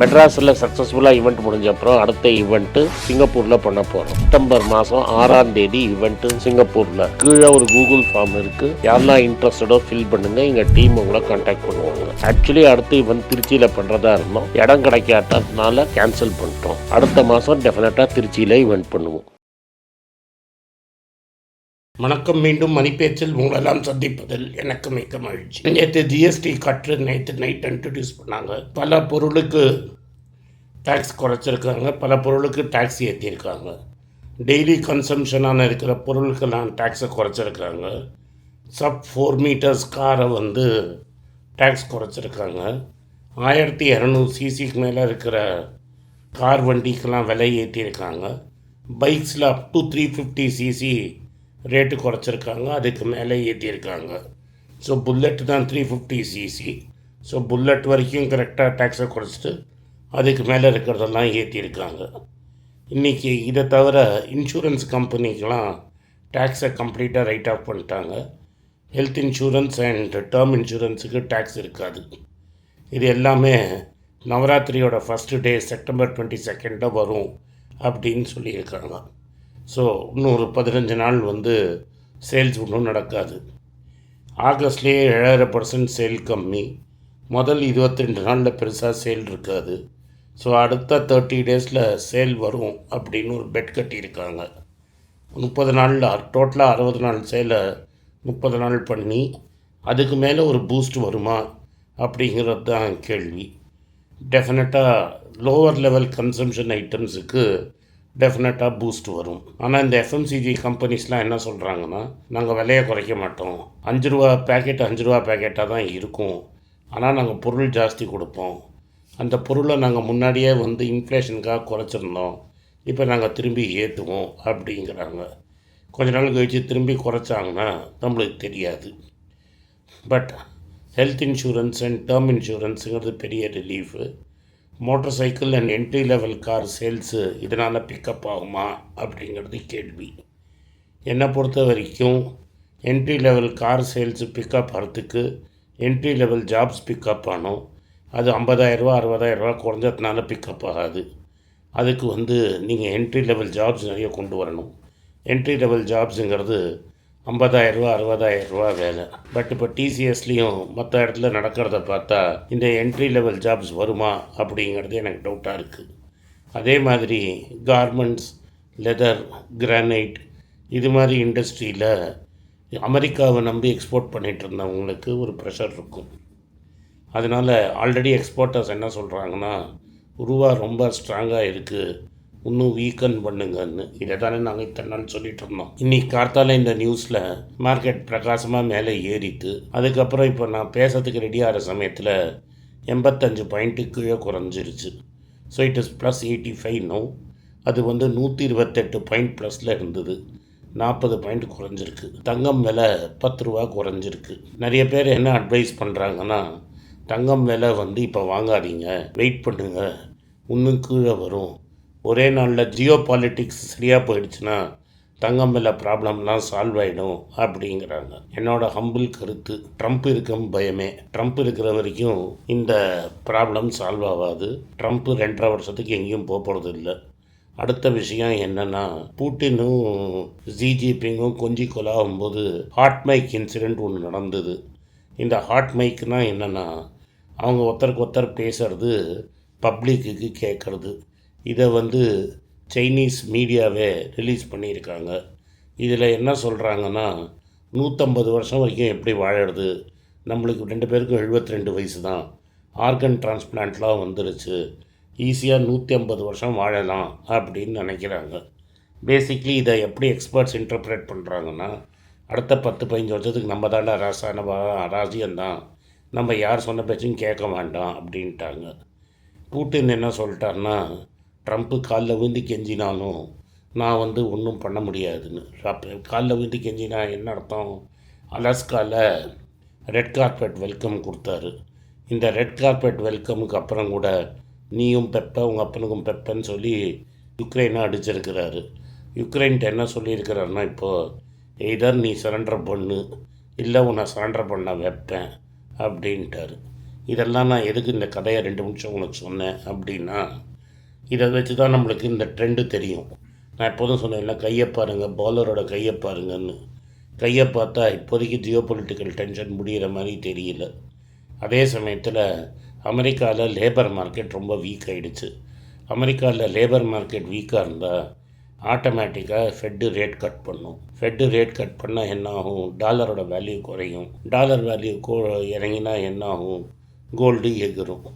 மெட்ராஸில் சக்ஸஸ்ஃபுல்லாக ஈவெண்ட் முடிஞ்ச அப்புறம் அடுத்த ஈவெண்ட்டு சிங்கப்பூரில் பண்ண போகிறோம் செப்டம்பர் மாதம் ஆறாம் தேதி ஈவெண்ட்டு சிங்கப்பூரில். கீழே ஒரு கூகுள் ஃபார்ம் இருக்குது யாரெல்லாம் இன்ட்ரெஸ்டடோ ஃபில் பண்ணுங்க. எங்கள் டீம் உங்களை கான்டாக்ட் பண்ணுவாங்க. ஆக்சுவலி அடுத்த ஈவெண்ட் திருச்சியில் பண்ணுறதா இருந்தோம். இடம் கிடைக்காததுனால கேன்சல் பண்ணிட்டோம். அடுத்த மாதம் டெஃபினட்டாக திருச்சியில் ஈவெண்ட் பண்ணுவோம். வணக்கம் மீண்டும் மணிப்பேச்சில் உங்களெல்லாம் சந்திப்பதில் எனக்கு மிக்க மகிழ்ச்சி. நேற்று ஜிஎஸ்டி கற்று நேற்று நைட் இன்ட்ரடியூஸ் பண்ணாங்க. பல பொருளுக்கு டேக்ஸ் குறைச்சிருக்காங்க. பல பொருளுக்கு டேக்ஸ் ஏற்றிருக்காங்க டெய்லி கன்சம்ஷனான இருக்கிற பொருளுக்கெல்லாம் டேக்ஸை குறைச்சிருக்காங்க. சப் ஃபோர் மீட்டர்ஸ் காரை வந்து டேக்ஸ் குறைச்சிருக்காங்க. ஆயிரத்தி இரநூறு சிசிக்கு மேலே இருக்கிற கார் வண்டிக்கெல்லாம் விலை ஏற்றிருக்காங்க பைக்ஸில் up to three fifty CC rate குறைச்சிருக்காங்க அதுக்கு மேலே ஏற்றிருக்காங்க ஸோ புல்லட் தான் three fifty CC so bullet வரைக்கும் கரெக்டாக டேக்ஸை குறைச்சிட்டு அதுக்கு மேலே இருக்கிறதெல்லாம் ஏற்றிருக்காங்க இன்றைக்கி இதை தவிர இன்சூரன்ஸ் கம்பெனிக்கெலாம் டேக்ஸை கம்ப்ளீட்டாக ரைட் ஆஃப் பண்ணிட்டாங்க. ஹெல்த் இன்சூரன்ஸ் அண்ட் டேர்ம் இன்சூரன்ஸுக்கு டேக்ஸ் இருக்காது. இது எல்லாமே நவராத்திரியோட ஃபஸ்ட்டு டே செப்டம்பர் டுவெண்ட்டி செகண்டில் வரும் அப்படின்னு சொல்லியிருக்காங்க. ஸோ இன்னொரு பதினஞ்சு நாள் வந்து சேல்ஸ் ஒன்றும் நடக்காது. ஆகஸ்ட்லேயே ஏழாயிரம் பர்சன்ட் சேல் கம்மி. முதல் இருபத்தி ரெண்டு நாளில் பெருசாக சேல் இருக்காது. ஸோ அடுத்த தேர்ட்டி டேஸில் சேல் வரும் அப்படின்னு ஒரு பெட் கட்டியிருக்காங்க. முப்பது நாளில் டோட்டலாக அறுபது நாள் சேலை முப்பது நாள் பண்ணி அதுக்கு மேலே ஒரு பூஸ்ட் வருமா? அப்படிங்கிறது தான் கேள்வி டெஃபினட்டாக லோவர் லெவல் கன்சம்ஷன் ஐட்டம்ஸுக்கு டெஃபினட்டாக பூஸ்ட் வரும். ஆனால் இந்த எஃப்எம்சிஜி கம்பெனிஸ்லாம் என்ன சொல்கிறாங்கன்னா நாங்கள் விலையை குறைக்க மாட்டோம். அஞ்சு ரூபா பேக்கெட் அஞ்சு ரூபா பேக்கெட்டாக தான் இருக்கும். ஆனால் நாங்கள் பொருள் ஜாஸ்தி கொடுப்போம். அந்த பொருளை நாங்கள் முன்னாடியே வந்து இன்ஃப்ளேஷனுக்காக குறைச்சிருந்தோம். இப்போ நாங்கள் திரும்பி ஏற்றுவோம் அப்படிங்கிறாங்க. கொஞ்ச நாள் கழித்து திரும்பி குறைச்சாங்கன்னா நம்மளுக்கு தெரியாது. But health insurance and term இன்சூரன்ஸுங்கிறது பெரிய relief motorcycle and entry level car sales இதனால் பிக்கப் ஆகுமா அப்படிங்கிறது கேள்வி. என்னை பொறுத்த வரைக்கும் entry level car sales pickup ஆகிறதுக்கு என்ட்ரி லெவல் ஜாப்ஸ் பிக்கப் ஆனோம். அது ஐம்பதாயிரரூவா அறுபதாயிரரூவா குறைஞ்சதுனால பிக்கப் ஆகாது. அதுக்கு வந்து நீங்கள் என்ட்ரி லெவல் ஜாப்ஸ் நிறைய கொண்டு வரணும். என்ட்ரி லெவல் ஜாப்ஸுங்கிறது ஐம்பதாயிரரூவா அறுபதாயிரரூவா வேலை. பட் இப்போ டிசிஎஸ்லேயும் மற்ற இடத்துல நடக்கிறத பார்த்தா இந்த என்ட்ரி லெவல் ஜாப்ஸ் வருமா அப்படிங்கிறது எனக்கு டவுட்டாக இருக்குது அதே மாதிரி கார்மெண்ட்ஸ் லெதர் கிரானைட் இது மாதிரி இண்டஸ்ட்ரியில் அமெரிக்காவை நம்பி எக்ஸ்போர்ட் பண்ணிகிட்டு இருந்தவங்களுக்கு ஒரு ப்ரெஷர் இருக்கும். அதனால் ஆல்ரெடி எக்ஸ்போர்ட்டர்ஸ் என்ன சொல்கிறாங்கன்னா ரூபா ரொம்ப ஸ்ட்ராங்காக இருக்குது இன்னும் வீக்கன் பண்ணுங்கன்னு. இதை தானே நாங்கள் இத்தனை நாள் சொல்லிட்டு இருந்தோம். இன்னைக்கு கார்த்தால இந்த நியூஸில் மார்க்கெட் பிரகாசமாக மேலே ஏறிட்டு அதுக்கப்புறம் இப்போ நான் பேசுறதுக்கு ரெடியாகிற சமயத்தில் எண்பத்தஞ்சு பாயிண்ட்டு கீழே குறைஞ்சிருச்சு. So it is plus eighty five no அது வந்து நூற்றி இருபத்தெட்டு பாயிண்ட் ப்ளஸில் இருந்தது. நாற்பது பாயிண்ட் குறைஞ்சிருக்கு. தங்கம் விலை பத்து ரூபா குறைஞ்சிருக்கு. நிறைய பேர் என்ன அட்வைஸ் பண்ணுறாங்கன்னா தங்கம் விலை வந்து இப்போ வாங்காதீங்க வெயிட் பண்ணுங்கள் இன்னும் கீழே வரும். ஒரே நாளில் ஜியோ பாலிட்டிக்ஸ் சரியாக போயிடுச்சுன்னா தங்கம் வில ப்ராப்ளம்லாம் சால்வ் ஆகிடும் அப்படிங்கிறாங்க. என்னோட ஹம்பிள் கருத்து. ட்ரம்ப் இருக்கும் பயமே. ட்ரம்ப் இருக்கிற வரைக்கும் இந்த ப்ராப்ளம் சால்வ் ஆகாது. ட்ரம்ப் ரெண்டரை வருஷத்துக்கு எங்கேயும் போக போகிறது இல்லை. அடுத்த விஷயம் என்னென்னா பூட்டினும் ஜி ஜிபிங்கும் கொஞ்சி கொலாகும்போது ஹாட் மைக் இன்சிடெண்ட் ஒன்று நடந்தது. இந்த ஹாட் மைக்னால் என்னென்னா அவங்க ஒருத்தருக்கு ஒருத்தர் பேசுறது பப்ளிக்குக்கு கேட்குறது இதை வந்து சைனீஸ் மீடியாவே ரிலீஸ் பண்ணியிருக்காங்க. இதில் என்ன சொல்கிறாங்கன்னா நூற்றம்பது வருஷம் வரைக்கும் எப்படி வாழறது? நம்மளுக்கு ரெண்டு பேருக்கும் 72 ரெண்டு வயசு தான். ஆர்கன் டிரான்ஸ்பிளான்ட்லாம் வந்துருச்சு. ஈஸியாக நூற்றி ஐம்பது வருஷம் வாழலாம் அப்படின்னு நினைக்கிறாங்க. பேசிக்லி இதை எப்படி எக்ஸ்பர்ட்ஸ் இன்டர்பிரேட் பண்ணுறாங்கன்னா அடுத்த பத்து பதினஞ்சு வருஷத்துக்கு நம்ம தாண்டா ராசானவா ராஜ்யம்தான். நம்ம யார் சொன்ன பேச்சும் கேட்க வேண்டாம் அப்படின்ட்டாங்க. பூட்டின் என்ன சொல்லிட்டாருன்னா ட்ரம்ப்பு காலில் விழுந்து கெஞ்சினாலும் நான் வந்து ஒன்றும் பண்ண முடியாதுன்னு. அப்போ காலில் விழுந்து கெஞ்சினா என்ன அர்த்தம்? அலாஸ்காவில் ரெட் கார்பெட் வெல்கம் கொடுத்தாரு. இந்த ரெட் கார்பெட் வெல்கமுக்கு அப்புறம் கூட நீயும் பெப்ப உங்கள் அப்பனுக்கும் பெப்பன்னு சொல்லி யுக்ரைனை அடிச்சிருக்கிறாரு. யுக்ரைன்ட்டு என்ன சொல்லியிருக்கிறாருன்னா இப்போது எய்தர் நீ சரண்டர் பண்ணு. இல்லை உன்னை சரண்டர் பண்ண வைப்பேன். அப்படின்ட்டாரு. இதெல்லாம் நான் எதுக்கு இந்த கதையை ரெண்டு நிமிஷம் உனக்கு சொன்னேன் அப்படின்னா இதை வச்சு தான் நம்மளுக்கு இந்த ட்ரெண்டு தெரியும். நான் எப்போதும் சொன்னேன்ல கையை பாருங்கள் பாலரோட கையை பாருங்கன்னு. கையை பார்த்தா இப்போதைக்கு ஜியோ பொலிட்டிக்கல் டென்ஷன் முடிகிற மாதிரி தெரியல. அதே சமயத்தில் அமெரிக்காவில் லேபர் மார்க்கெட் ரொம்ப வீக் ஆகிடுச்சு அமெரிக்காவில் லேபர் மார்க்கெட் வீக்காக இருந்தால் ஆட்டோமேட்டிக்காக ஃபெட்டு ரேட் கட் பண்ணும். ஃபெட்டு ரேட் கட் பண்ணால் என்ன ஆகும் டாலரோட வேல்யூ குறையும். டாலர் வேல்யூ கோ இறங்கினா என்ன ஆகும் கோல்டு எகிரும்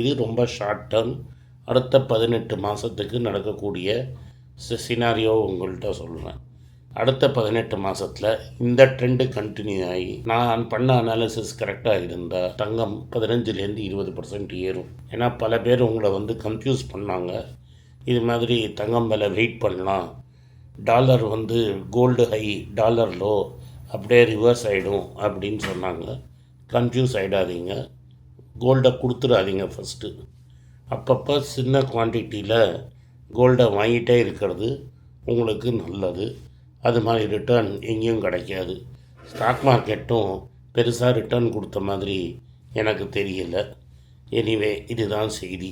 இது ரொம்ப ஷார்ட் டேர்ம் அடுத்த பதினெட்டு மாதத்துக்கு நடக்கக்கூடிய சினாரியோ உங்கள்கிட்ட சொல்கிறேன் அடுத்த பதினெட்டு மாதத்தில் இந்த ட்ரெண்டு கண்டினியூ ஆகி நான் பண்ண அனாலிசிஸ் கரெக்டாக இருந்தால் தங்கம் பதினஞ்சுலேருந்து இருபது பர்சன்ட் ஏறும். ஏன்னா பல பேர் உங்களை வந்து கன்ஃபியூஸ் பண்ணாங்க. இது மாதிரி தங்கம் மேலே வெயிட் பண்ணலாம். டாலர் வந்து கோல்டு ஹை டாலர் லோ அப்படியே ரிவர்ஸ் ஆகிடும் அப்படின்னு சொன்னாங்க. கன்ஃபியூஸ் ஆகிடாதீங்க கோல்டை கொடுத்துடாதீங்க ஃபஸ்ட்டு அப்பப்போ சின்ன குவான்டிட்டியில் கோல்டை வாங்கிட்டே இருக்கிறது உங்களுக்கு நல்லது. அது மாதிரி ரிட்டர்ன் எங்கேயும் கிடைக்காது. ஸ்டாக் மார்க்கெட்டும் பெருசாக ரிட்டர்ன் கொடுத்த மாதிரி எனக்கு தெரியல. எனிவே இதுதான் செய்தி.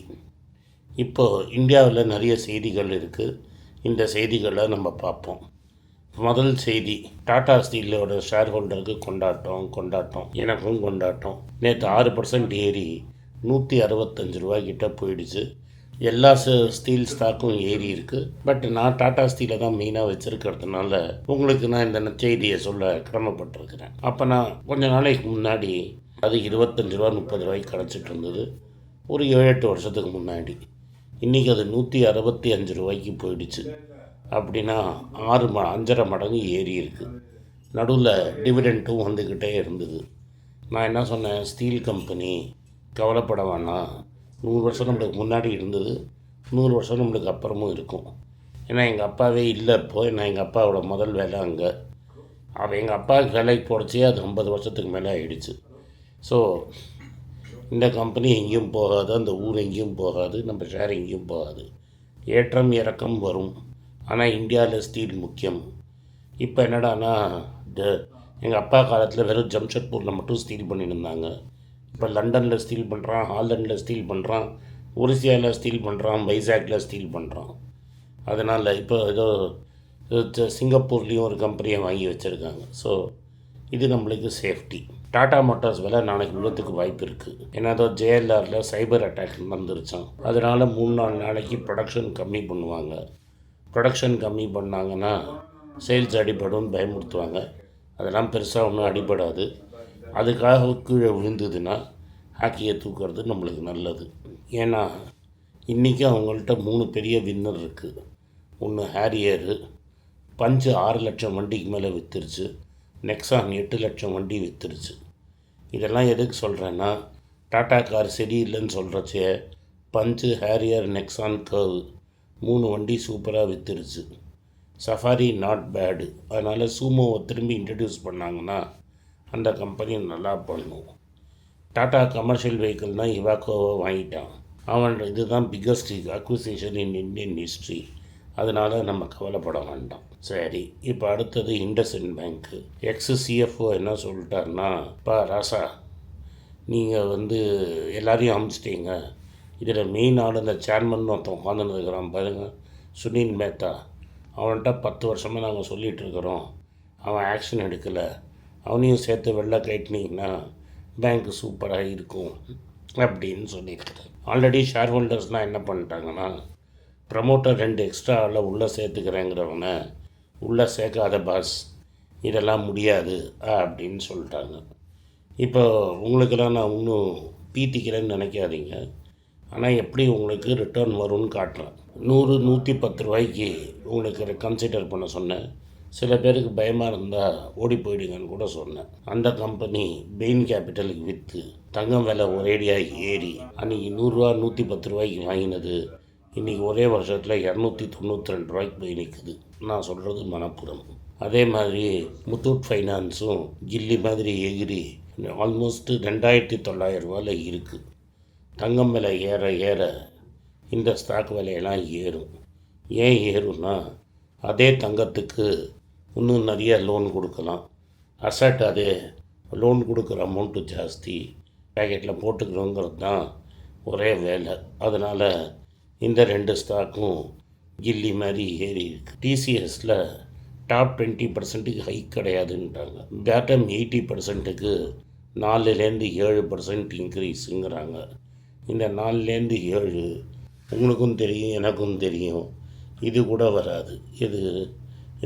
இப்போது இந்தியாவில் நிறைய செய்திகள் இருக்குது இந்த செய்திகளை நம்ம பார்ப்போம். முதல் செய்தி டாடா ஸ்டீலோட ஷேர் ஹோல்டருக்கு கொண்டாட்டம் கொண்டாட்டம். எனக்கும் கொண்டாட்டம். நேற்று ஆறு பர்சன்ட் ஏறி நூற்றி அறுபத்தஞ்சு ரூபாய்க்கிட்ட போயிடுச்சு. எல்லா ஸ்டீல் ஸ்டாக்கும் ஏறி இருக்கு. பட் நான் டாடா ஸ்டீலை தான் மெயினாக வச்சுருக்கிறதுனால உங்களுக்கு நான் இந்த செய்தியை சொல்ல கிரமப்பட்டிருக்கிறேன் அப்போ நான் கொஞ்ச நாளைக்கு முன்னாடி அது இருபத்தஞ்சு ரூபா முப்பது ரூபாய்க்கு கிடச்சிட்டு இருந்தது. ஒரு ஏழு எட்டு வருஷத்துக்கு முன்னாடி. இன்றைக்கி அது நூற்றி அறுபத்தி அஞ்சு ரூபாய்க்கு போயிடுச்சு. அப்படின்னா ஆறு ம அஞ்சரை மடங்கு ஏறி இருக்குது நடுவில் டிவிடெண்ட்டும் வந்துக்கிட்டே இருந்தது. நான் என்ன சொன்னேன்? ஸ்டீல் கம்பெனி கவலைப்பட வேணாம். நூறு வருஷம் நம்மளுக்கு முன்னாடி இருந்தது. நூறு வருஷம் நம்மளுக்கு அப்புறமும் இருக்கும். ஏன்னா எங்கள் அப்பாவே இல்லை இப்போ நான் எங்கள் அப்பாவோட முதல் வேலை அங்கே. அப்போ எங்கள் அப்பாவுக்கு வேலைக்கு போடச்சே அது ஐம்பது வருஷத்துக்கு மேலே ஆகிடுச்சு ஸோ இந்த கம்பெனி எங்கேயும் போகாது. அந்த ஊர் எங்கேயும் போகாது. நம்ம ஷேர் எங்கேயும் போகாது. ஏற்றம் இறக்கம் வரும். ஆனால் இந்தியாவில் ஸ்டீல் முக்கியம். இப்போ என்னடான்னா இந்த எங்கள் அப்பா காலத்தில் வெறும் ஜம்ஷெட்பூரில் மட்டும் ஸ்டீல் பண்ணியிருந்தாங்க. இப்போ லண்டனில் ஸ்டீல் பண்ணுறான் ஹாலண்டில் ஸ்டீல் பண்ணுறான் ஒரிசியாவில் ஸ்டீல் பண்ணுறான் வைசாக்கில் ஸ்டீல் பண்ணுறான். அதனால் இப்போ ஏதோ சிங்கப்பூர்லேயும் ஒரு கம்பெனியை வாங்கி வச்சுருக்காங்க. ஸோ இது நம்மளுக்கு சேஃப்டி டாடா மோட்டார்ஸ் விலை நாளைக்கு விழுத்துக்கு வாய்ப்பு இருக்குது ஏன்னா அதோ ஜேஎல்ஆரில் சைபர் அட்டாக் நடந்துருச்சான் அதனால் மூணு நாலு நாளைக்கு ப்ரொடக்ஷன் கம்மி பண்ணுவாங்க. ப்ரொடக்ஷன் கம்மி பண்ணாங்கன்னா சேல்ஸ் அடிபடும் பயமுறுத்துவாங்க. அதெல்லாம் பெருசாக ஒன்றும் அடிபடாது. அதுக்காக கீழே விழுந்ததுன்னா ஹாக்கியை தூக்குறது நம்மளுக்கு நல்லது. ஏன்னா இன்றைக்கி அவங்கள்ட்ட மூணு பெரிய வின்னர் இருக்குது ஒன்று ஹேரியரு. பஞ்சு ஆறு லட்சம் வண்டிக்கு மேலே விற்றுருச்சு நெக்ஸான் எட்டு லட்சம் வண்டி விற்றுருச்சு இதெல்லாம் எதுக்கு சொல்கிறேன்னா டாடா கார் சரியில்லைன்னு சொல்கிறச்சே பஞ்சு ஹேரியர் நெக்ஸான் கர்வ் மூணு வண்டி சூப்பராக விற்றுருச்சு சஃபாரி நாட் பேடு அதனால் சூமோவை திரும்பி இன்ட்ரடியூஸ் பண்ணாங்கன்னா அந்த கம்பெனி நல்லா பண்ணும். டாடா கமர்ஷியல் வெஹிக்கிள் தான் இவாக்கோவை வாங்கிட்டான். அவன் இதுதான் biggest acquisition in Indian history அதனால் நம்ம கவலைப்பட வேண்டாம். சரி இப்போ அடுத்தது இண்டஸ்இன் பேங்க்கு எக்ஸ் சிஎஃப்ஓ என்ன சொல்லிட்டாருன்னா பா ராசா நீங்கள் வந்து எல்லாரையும் அமுச்சிட்டீங்க. இதில் மெயின் ஆள் இந்த சேர்மன் ஒருத்தன் உட்காந்துருக்கிறான் பாருங்கள் சுனில் மேத்தா. அவன்கிட்ட பத்து வருஷமாக நாங்கள் சொல்லிகிட்டு இருக்கிறோம். அவன் ஆக்ஷன் எடுக்கலை. அவனையும் சேர்த்து வெளில கேட்டினீங்கன்னா பேங்க் சூப்பராக இருக்கும் அப்படின்னு சொல்லியிருக்காரு. ஆல்ரெடி ஷேர் ஹோல்டர்ஸ்னால் என்ன பண்ணிட்டாங்கன்னா ப்ரமோட்டர் ரெண்டு எக்ஸ்ட்ரா ஆளை உள்ளே சேர்த்துக்கிறேங்கிறவங்க உள்ளே சேர்க்காத பாஸ் இதெல்லாம் முடியாது அப்படின்னு சொல்லிட்டாங்க. இப்போ உங்களுக்கெல்லாம் நான் இன்னும் பீத்திக்கிறேன்னு நினைக்காதீங்க. ஆனால் எப்படி உங்களுக்கு ரிட்டர்ன் வரும்னு காட்டுறேன். நூறு நூற்றி பத்து ரூபாய்க்கு உங்களுக்கு கன்சிடர் பண்ண சொன்னேன். சில பேருக்கு பயமாக இருந்தால் ஓடி போயிடுங்கன்னு கூட சொன்னேன். அந்த கம்பெனி பெயின் கேபிட்டலுக்கு விற்று தங்கம் விலை ஒரேடியாக ஏறி அன்றைக்கி நூறுரூவா நூற்றி பத்து ரூபாய்க்கு வாங்கினது. இன்றைக்கி ஒரே வருஷத்தில் இரநூத்தி தொண்ணூற்றி ரெண்டு ரூபாய்க்கு போய் நிற்குது நான் சொல்கிறது மனப்புறம். அதே மாதிரி முத்தூட் ஃபைனான்ஸும் கில்லி மாதிரி எகிரி ஆல்மோஸ்ட்டு ரெண்டாயிரத்தி தொள்ளாயிரம் ரூபாயில் இருக்குது தங்கம் விலை ஏற ஏற இந்த ஸ்டாக் விலையெல்லாம் ஏறும். ஏன் ஏறும்னா அதே தங்கத்துக்கு இன்னும் நிறைய லோன் கொடுக்கலாம். அசட் அதே லோன் கொடுக்குற அமௌண்ட்டு ஜாஸ்தி. பேக்கெட்டில் போட்டுக்கிறோங்கிறது தான் ஒரே வேலை. அதனால் இந்த ரெண்டு ஸ்டாக்கும் கில்லி மாதிரி ஏறி இருக்கு. டிசிஎஸில் டாப் டுவெண்ட்டி பர்சன்ட்டுக்கு ஹைக் கிடையாதுன்றாங்க. பேட்டம் எயிட்டி பர்சன்ட்டுக்கு நாலுலேருந்து ஏழு பர்சன்ட் இன்க்ரீஸுங்கிறாங்க இந்த நாலுலேருந்து ஏழு உங்களுக்கும் தெரியும் எனக்கும் தெரியும். இது கூட வராது. இது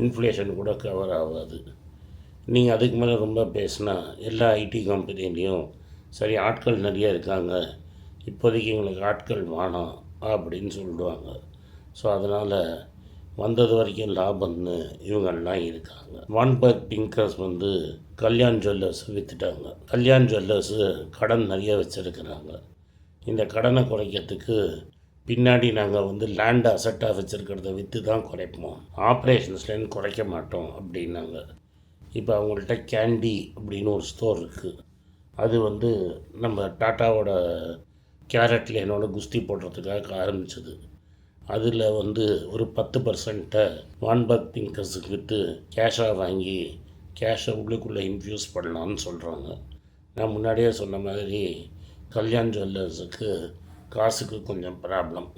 இன்ஃப்ளேஷன் கூட கவர் ஆகாது. நீங்கள் அதுக்கு மேலே ரொம்ப பேசினா எல்லா ஐடி கம்பெனிலையும் சரி ஆட்கள் நிறைய இருக்காங்க. இப்போதைக்கு எங்களுக்கு ஆட்கள் வேணாம் அப்படின்னு சொல்லிடுவாங்க ஸோ அதனால் வந்தது வரைக்கும் லாபம்னு இவங்கள்லாம் இருக்காங்க. வான்பர்க் பிங்கர்ஸ் வந்து கல்யாண் ஜுவல்லர்ஸ் விற்றுட்டாங்க கல்யாண் ஜுவல்லர்ஸு கடன் நிறைய வச்சுருக்கிறாங்க. இந்த கடனை குறைக்கிறதுக்கு பின்னாடி நாங்கள் வந்து லேண்ட் அசட்டாக வச்சுருக்கிறத விற்று தான் குறைப்போம் ஆப்ரேஷன்ஸ்லேருந்து குறைக்க மாட்டோம் அப்படின்னாங்க. இப்போ அவங்கள்ட்ட கேண்டி அப்படின்னு ஒரு ஸ்டோர் இருக்குது அது வந்து நம்ம டாட்டாவோட கேரட் லேனோட குஸ்தி போடுறதுக்காக ஆரம்பிச்சது. அதில் வந்து ஒரு பத்து பர்சன்ட்டை வான்பக் திங்கர்ஸுக்கு விற்று கேஷாக வாங்கி கேஷை உள்ளுக்குள்ளே இன்ஃப்யூஸ் பண்ணலான்னு சொல்கிறாங்க நான் முன்னாடியே சொன்ன மாதிரி கல்யாண் ஜுவல்லர்ஸுக்கு காசுக்கு கொஞ்சம் ப்ராப்ளம்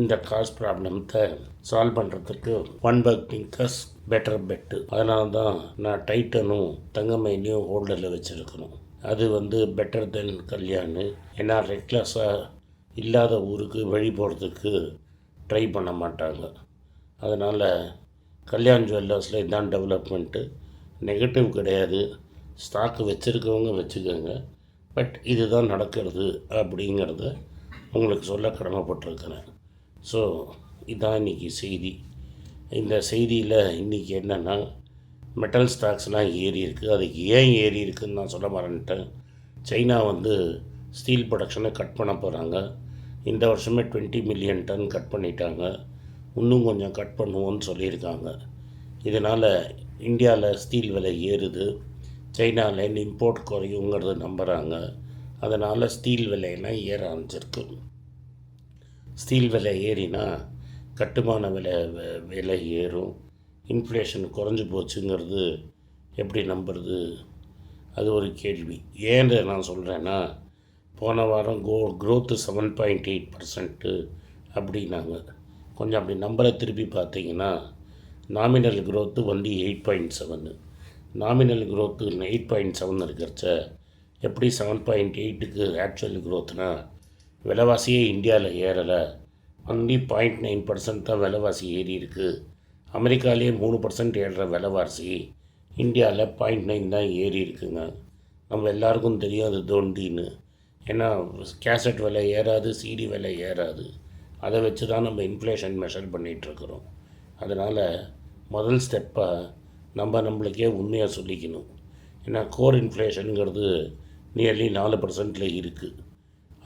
இந்த காசு ப்ராப்ளத்தை சால்வ் பண்ணுறதுக்கு one Warburg Pincus better bet அதனால தான் நான் டைட்டனும் தங்கமயிலையும் ஹோல்டரில் வச்சுருக்கணும். அது வந்து பெட்டர் தென் கல்யாணு. ஏன்னா ரெக்லெஸ்ஸாக இல்லாத ஊருக்கு வழி போகிறதுக்கு ட்ரை பண்ண மாட்டாங்க. அதனால் கல்யாண் ஜுவல்லர்ஸில் இதான் டெவலப்மெண்ட்டு நெகட்டிவ் கிடையாது. ஸ்டாக்கு வச்சுருக்கவங்க வச்சுக்கோங்க. பட் இதுதான் நடக்கிறது அப்படிங்கிறத உங்களுக்கு சொல்ல கடமைப்பட்டிருக்கிறேன். ஸோ இதுதான் இன்றைக்கி செய்தி. இந்த செய்தியில் இன்றைக்கி என்னென்னா மெட்டல் ஸ்டாக்ஸ்லாம் ஏறி இருக்குது அதுக்கு ஏன் ஏறி இருக்குதுன்னு நான் சொல்ல மறந்துட்டேன். சைனா வந்து ஸ்டீல் ப்ரொடக்ஷனை கட் பண்ண போகிறாங்க இந்த வருஷமே டுவெண்ட்டி மில்லியன் டன் கட் பண்ணிட்டாங்க. இன்னும் கொஞ்சம் கட் பண்ணுவோன்னு சொல்லியிருக்காங்க. இதனால் இந்தியாவில் ஸ்டீல் விலை ஏறுது. சைனாலேருந்து இம்போர்ட் குறையுங்கிறத நம்புகிறாங்க அதனால் ஸ்டீல் விலையெல்லாம் ஏற ஆரம்பிச்சிருக்கு. ஸ்டீல் விலை ஏறினா கட்டுமான விலை விலை ஏறும். இன்ஃப்ளேஷன் குறைஞ்சி போச்சுங்கிறது எப்படி நம்புறது? அது ஒரு கேள்வி. ஏன் நான் சொல்கிறேன்னா போன வாரம் கோ growth seven point eight percent அப்படின்னாங்க. கொஞ்சம் அப்படி நம்பரை திருப்பி பார்த்தீங்கன்னா nominal growth only eight point seven nominal growth eight point seven இருக்கிறச்ச எப்படி செவன் பாயிண்ட் எயிட்டுக்கு ஆக்சுவல் க்ரோத்னா விலைவாசியே இந்தியாவில் ஏறலை. ஒன்லி பாயிண்ட் நைன் பர்சன்ட் தான் விலைவாசி ஏறி இருக்குது அமெரிக்காலேயே மூணு பர்சன்ட் ஏறுற விலைவாசி இந்தியாவில் பாயிண்ட் நைன் தான் ஏறி இருக்குங்க. நம்ம எல்லாருக்கும் தெரியும் அது தோண்டின்னு. ஏன்னா கேசட் விலை ஏறாது சிடி விலை ஏறாது. அதை வச்சு தான் நம்ம இன்ஃப்ளேஷன் மெஷர் பண்ணிகிட்ருக்குறோம் அதனால் முதல் ஸ்டெப்பாக நம்ம நம்மளுக்கே உண்மையாக சொல்லிக்கணும். ஏன்னா கோர் இன்ஃப்ளேஷனுங்கிறது நியர்லி நாலு பர்சன்டில் இருக்குது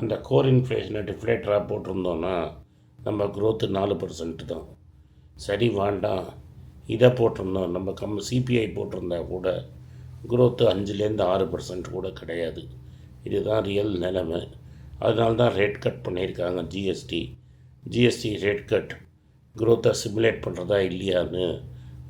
அந்த கோர் இன்ஃப்ளேஷனை டிஃப்ளேட்டராக போட்டிருந்தோன்னா நம்ம க்ரோத்து நாலு பர்சன்ட் தான். சரி வேண்டாம். இதை போட்டிருந்தோம். நம்ம கம் சிபிஐ போட்டிருந்தா கூட க்ரோத்து அஞ்சுலேருந்து ஆறு பர்சன்ட் கூட கிடையாது. இதுதான் ரியல் நிலைமை. அதனால தான் ரேட் கட் பண்ணியிருக்காங்க ஜிஎஸ்டி ஜிஎஸ்டி ரேட் கட் க்ரோத்தை சிமுலேட் பண்ணுறதா இல்லையான்னு